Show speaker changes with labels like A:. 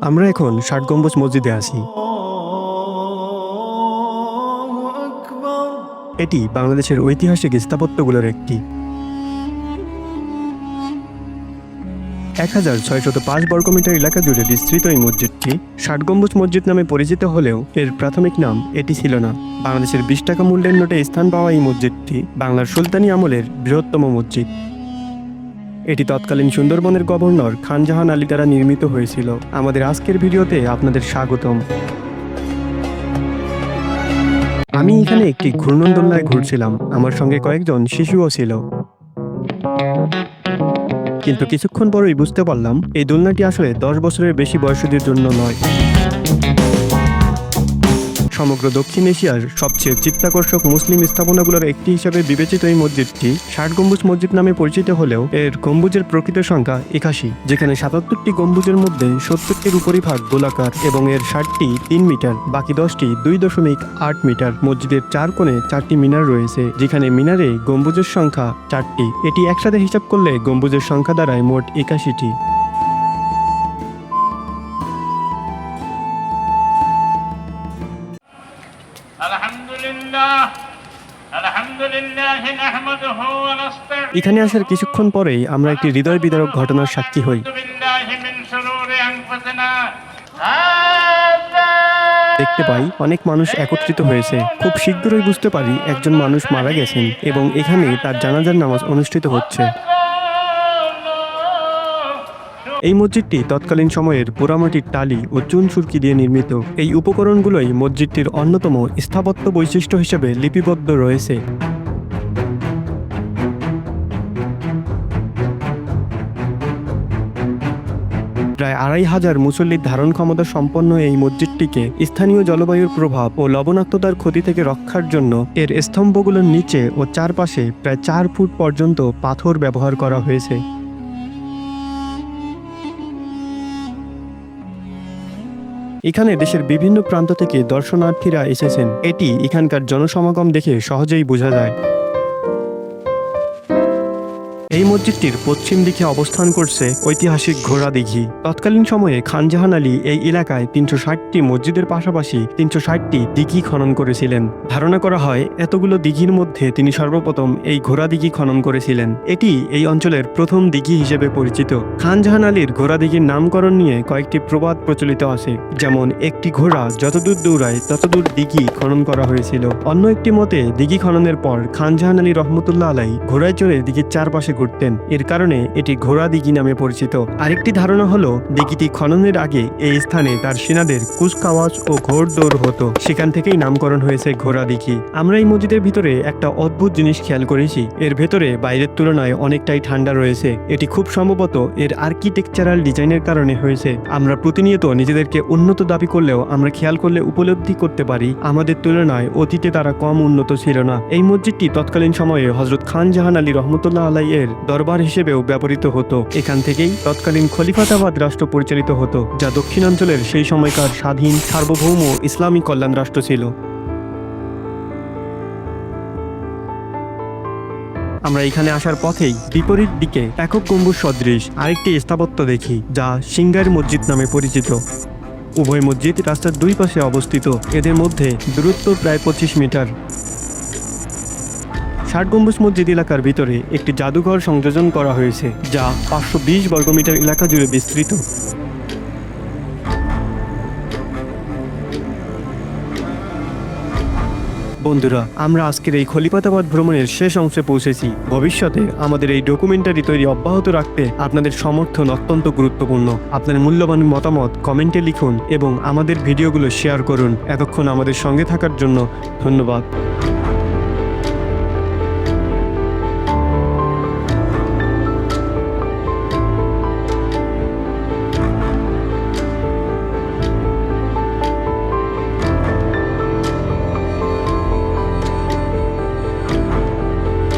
A: আমরা এখন ষাট গম্বুজ মসজিদে আছি। এটি বাংলাদেশের ঐতিহাসিক স্থাপত্যগুলোর একটি। এক হাজার ছয়শত পাঁচ বর্গমিটার এলাকা জুড়ে বিস্তৃত এই মসজিদটি ষাট গম্বুজ মসজিদ নামে পরিচিত হলেও এর প্রাথমিক নাম এটি ছিল না। বাংলাদেশের বিশ টাকা মূল্যের নোটে স্থান পাওয়া এই মসজিদটি বাংলার সুলতানি আমলের বৃহত্তম মসজিদ। এটি তৎকালীন সুন্দরবনের গভর্নর খানজাহান আলী দ্বারা নির্মিত হয়েছিল। আমাদের আজকের ভিডিওতে আপনাদের স্বাগতম। আমি এখানে একটি ঘূর্ণন দোলনায় ঘুরছিলাম। আমার সঙ্গে কয়েকজন শিশুও ছিল। কিন্তু কিছুক্ষণ পরেই বুঝতে পারলাম, এই দোলনাটি আসলে দশ বছরের বেশি বয়সীদের জন্য নয়। সমগ্র দক্ষিণ এশিয়ার সবচেয়ে চিত্তাকর্ষক মুসলিম স্থাপনাগুলোর একটি হিসেবে বিবেচিত এই মসজিদটি ষাট গম্বুজ মসজিদ নামে পরিচিত হলেও এর গম্বুজের প্রকৃত সংখ্যা একাশি, যেখানে সাতাত্তরটি গম্বুজের মধ্যে সত্তরটির উপরিভাগ গোলাকার এবং এর ষাটটি তিন মিটার, বাকি দশটি দুই দশমিক আট মিটার। মসজিদের চার কোণে চারটি মিনার রয়েছে, যেখানে মিনারে গম্বুজের সংখ্যা চারটি। এটি একসাথে হিসাব করলে গম্বুজের সংখ্যা দাঁড়ায় মোট একাশিটি।
B: لله الحمد لله نحمده ونستعينه
A: এখানে আসার কিছুক্ষণ পরেই আমরা একটি হৃদয় বিদারক ঘটনার সাক্ষী হই
B: ونعوذ بالله من شرور انفسنا هذا
A: দেখতে পাই অনেক মানুষ একত্রিত হয়েছে খুব শীঘ্রই বুঝতে পারি একজন মানুষ মারা গেছেন এবং এখানে তার জানাজার নামাজ অনুষ্ঠিত হচ্ছে এই মসজিদটি তৎকালীন সময়ের পোড়ামাটির টালি ও চুন সুরকি দিয়ে নির্মিত। এই উপকরণগুলোই মসজিদটির অন্যতম স্থাপত্য বৈশিষ্ট্য হিসেবে লিপিবদ্ধ রয়েছে। প্রায় আড়াই হাজার মুসল্লির ধারণ ক্ষমতা সম্পন্ন এই মসজিদটিকে স্থানীয় জলবায়ুর প্রভাব ও লবণাক্ততার ক্ষতি থেকে রক্ষার জন্য এর স্তম্ভগুলোর নিচে ও চারপাশে প্রায় চার ফুট পর্যন্ত পাথর ব্যবহার করা হয়েছে। এখানে দেশের বিভিন্ন প্রান্ত থেকে দর্শনার্থীরা এসেছেন। এটি এখানকার জনসমাগম দেখে সহজেই বোঝা যায়। এই মসজিদটির পশ্চিম দিকে অবস্থান করছে ঐতিহাসিক ঘোড়া দিঘি। তৎকালীন সময়ে খানজাহান আলী এই এলাকায় তিনশো ষাটটি মসজিদের পাশাপাশি তিনশো ষাটটি দিঘি খনন করেছিলেন। ধারণা করা হয়, এতগুলো দিঘির মধ্যে তিনি সর্বপ্রথম এই ঘোড়া দিঘি খনন করেছিলেন। এটি এই অঞ্চলের প্রথম দিঘি হিসেবে পরিচিত। খানজাহান আলীর ঘোড়া দিঘির নামকরণ নিয়ে কয়েকটি প্রবাদ প্রচলিত আছে, যেমন, একটি ঘোড়া যতদূর দৌড়ায় ততদূর দিঘি খনন করা হয়েছিল। অন্য একটি মতে, দিঘি খননের পর খানজাহান আলী রহমতুল্লাহ আলাই ঘোড়ায় চড়ে দিঘির চারপাশে ঘুরতেন এর কারণে এটি ঘোড়া দিঘি নামে পরিচিত। আরেকটি ধারণা হলো, দিঘিটি খননের আগে এই স্থানে তার সেনাদের কুচকাওয়াজ ও ঘোড় দৌড় হতো। সেখান থেকেই নামকরণ হয়েছে ঘোড়া দিঘি। আমরা এই মসজিদের ভিতরে একটা অদ্ভুত জিনিস খেয়াল করেছি। এর ভেতরে বাইরের তুলনায় অনেকটাই ঠান্ডা রয়েছে। এটি খুব সম্ভবত এর আর্কিটেকচারাল ডিজাইনের কারণে হয়েছে। আমরা প্রতিনিয়ত নিজেদেরকে উন্নত দাবি করলেও আমরা খেয়াল করলে উপলব্ধি করতে পারি, আমাদের তুলনায় অতীতে তারা কম উন্নত ছিল না। এই মসজিদটি তৎকালীন সময়ে হজরত খান জাহান আলী রহমতুল্লাহ আলাই এর দরবার হিসেবেও ব্যবহৃত হতো। এখান থেকেই তৎকালীন খলিফাতাবাদ রাষ্ট্র পরিচালিত হতো, যা দক্ষিণাঞ্চলের সেই সময়কার স্বাধীন, সার্বভৌম ইসলামী কল্যাণ রাষ্ট্র ছিল। আমরা এখানে আসার পথেই বিপরীত দিকে একক গম্বুজ সদৃশ আরেকটি স্থাপত্য দেখি, যা সিঙ্গার মসজিদ নামে পরিচিত। উভয় মসজিদ রাস্তার দুই পাশে অবস্থিত। এদের মধ্যে দূরত্ব প্রায় পঁচিশ মিটার। ষাট গম্বুজ মসজিদ এলাকার ভিতরে একটি জাদুঘর সংযোজন করা হয়েছে, যা পাঁচশো বিশ বর্গমিটার এলাকা জুড়ে বিস্তৃত। বন্ধুরা, আমরা আজকের এই খলিফাতাবাদ ভ্রমণের শেষ অংশে পৌঁছেছি। ভবিষ্যতে আমাদের এই ডকুমেন্টারি তৈরি অব্যাহত রাখতে আপনাদের সমর্থন অত্যন্ত গুরুত্বপূর্ণ। আপনার মূল্যবান মতামত কমেন্টে লিখুন এবং আমাদের ভিডিওগুলো শেয়ার করুন। এতক্ষণ আমাদের সঙ্গে থাকার জন্য ধন্যবাদ।